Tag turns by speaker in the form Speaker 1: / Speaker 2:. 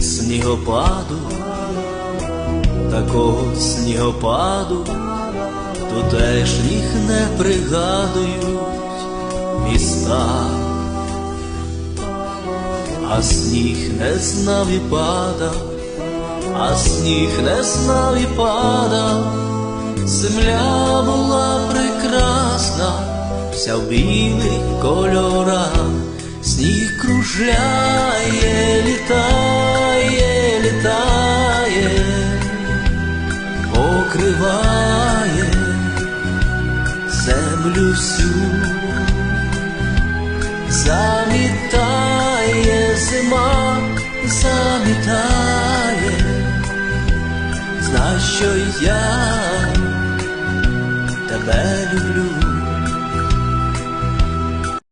Speaker 1: снігопаду, такого снігопаду, тутешніх не пригадують міста, а сніг не знав і падав, а сніг не знав і падав, земля була прекрасна, вся в білих кольорах, сніг кружляє, покриває землю всю, замітає зима, замітає, знай, що я тебе люблю.